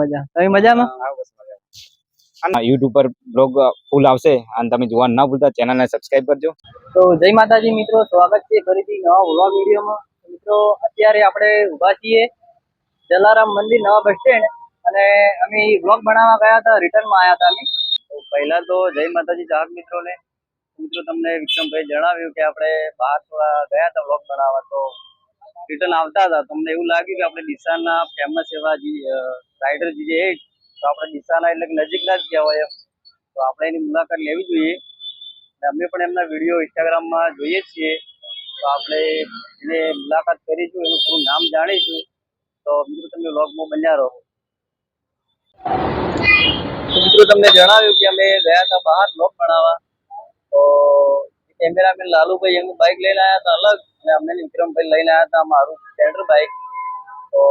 મજા. તમે મજામાં? યુટ્યુબ પર બ્લોગ ફૂલ આવશે અને તમે જોવા ના ભૂલતા ચેનલને સબસ્ક્રાઇબ કરજો. તો જય માતાજી મિત્રો સ્વાગત છે ફરીથી નવા વ્લોગ વિડીયોમાં. મિત્રો અત્યારે આપણે ઊભા છીએ જલારામ મંદિર નવા બસ સ્ટેન્ડ અને અમે વ્લોગ બનાવવા ગયા હતા રિટર્નમાં આવ્યા હતા અમે. તો પહેલા તો જય માતાજી ચાહક મિત્રોને. મિત્રો તમને વિક્રમભાઈ જણાવ્યું કે આપણે બહાર થોડા ગયા હતા વ્લોગ બનાવવા તો રિટર્ન આવતા હતા. તમને એવું લાગ્યું કે આપણે ડીસાના ફેમસ એવા રાઇડર જે છે તો આપણે ડીસાના એટલે નજીકના જ કહેવાય એમ. તો આપણે એની મુલાકાત લેવી જોઈએ. અમે પણ એમના વીડિયો ઇન્સ્ટાગ્રામમાં જોઈએ છીએ. તો આપણે એને મુલાકાત કરીશું, એનું પૂરું નામ જાણીશું. તો મિત્રો, તમે વ્લોગમાં બન્યા રહો. મિત્રો, તમને જણાવ્યું કે અમે ગયા હતા બહાર વ્લોગ બનાવવા તો કેમેરામેન લાલુભાઈ એમનું બાઇક લઈને આવ્યા હતા અલગ અને અમને વિક્રમભાઈ લઈને આવ્યા હતા મારું સ્ટેન્ડર બાઇક તો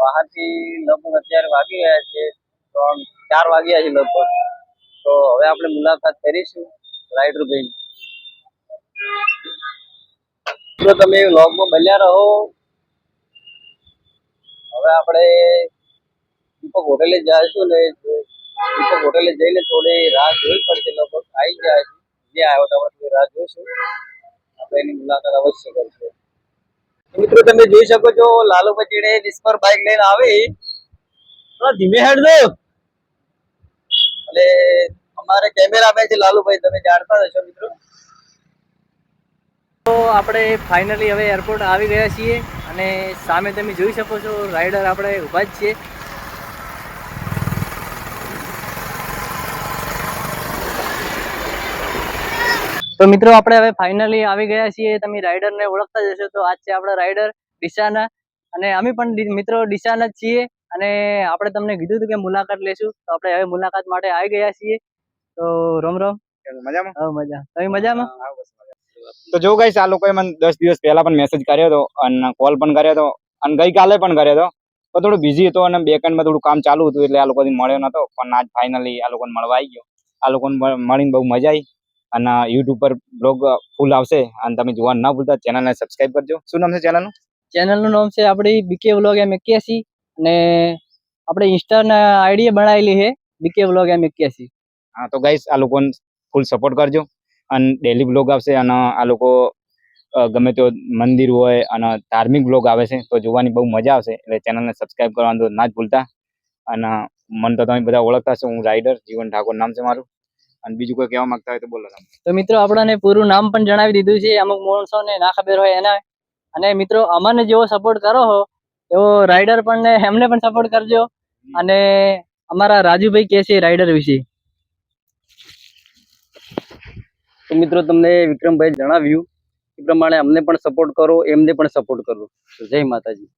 બહારથી લગભગ અત્યારે વાગી ગયા છે, ત્રણ, ચાર વાગ્યા છે લગભગ. તો હવે આપણે મુલાકાત કરીશું રાઇડરભાઈ તો તમે વ્લોગમાં બન્યા રહો. હવે આપણે દીપક હોટેલે જઈશું ને, દીપક હોટેલે જઈને થોડી રાહ જોવી પડશે લગભગ. આવી જાય જે આવ્યો તો આપણે થોડી રાહ જોઈશું આપણે એની મુલાકાત અવશ્ય કરીશું. મિત્રો તમે જોઈ શકો છો લાલુ પચીડે ડિસ્પર બાઇક લઈને આવી. ધીમે હેડ દો. અને અમારે કેમેરામેન છે લાલુભાઈ તમે જાણતા હશો મિત્રો. તો આપણે ફાઇનલી હવે એરપોર્ટ આવી ગયા છીએ અને સામે તમે જોઈ શકો છો રાઈડર આપણે ઊભા જ છીએ. તો મિત્રો આપણે હવે ફાઇનલી આવી ગયા છીએ. તમે રાઈડરને ઓળખતા જ હશો તો આજ છે આપણા રાઈડર દિશાના અને અમે પણ મિત્રો દિશાના જ છીએ. અને આપણે તમને કીધું હતું કે મુલાકાત લેશું. તો આપણે હવે મુલાકાત માટે આવી ગયા છીએ. તો રોમ રોમ. મજામાં? હવે મજા. તમે મજામાં? તો જો ગાઈસ આ લોકોએ મને દસ દિવસ પહેલા પણ મેસેજ કર્યો હતો અને કોલ પણ કર્યો હતો અને ગઈકાલે પણ કર્યો હતો. પણ થોડું બિઝી હતો અને બેકએન્ડમાં થોડું કામ ચાલુ હતું એટલે આ લોકોથી મળ્યો નતો પણ આજ ફાઇનલી આ લોકોને મળવા આવી ગયો. આ લોકોને મળીને બહુ મજા આવી. અને યુટ્યુબ પર બ્લોગ ફૂલ આવશે. અને તમે જોવા ના ભૂલતા ચેનલને સબસ્ક્રાઇબ કરજો. શું નામ છે ચેનલનું ચેનલનું નામ છે આપણી બીકે વ્લોગ એમ એક્યાસી. અને આપણે ઇન્સ્ટાના આઈડી બનાવેલી છે બીકે વ્લોગ એમ એક્યાસી. હા તો ગાઈસ આ લોકોને ફૂલ સપોર્ટ કરજો. અને ડેલી બ્લોગ આવશે અને આ લોકો ગમે તો મંદિર હોય અને ધાર્મિક બ્લોગ આવે છે તો જોવાની બહુ મજા આવશે. એટલે ચેનલને સબસ્ક્રાઇબ કરવાનું તો ના જ ભૂલતા. અને મને તો તમે બધા ઓળખતા છો હું રાઇડર જીવન ઠાકોર નામ છે મારું. અને બીજું કોઈ કહેવા માંગતા હોય તો બોલો તમે. તો મિત્રો આપણને પૂરું નામ પણ જણાવી દીધું છે. અમુક માણસોને ના ખબર હોય એના. અને મિત્રો અમને જેવો સપોર્ટ કરો હો એવો રાઈડર પણ ને એમને પણ સપોર્ટ કરજો. અને અમારા રાજુભાઈ કે છે રાઈડર વિશે. તો મિત્રો તમને વિક્રમભાઈ જણાવ્યું એ પ્રમાણે અમને પણ સપોર્ટ કરો એમને પણ સપોર્ટ કરો. જય માતાજી.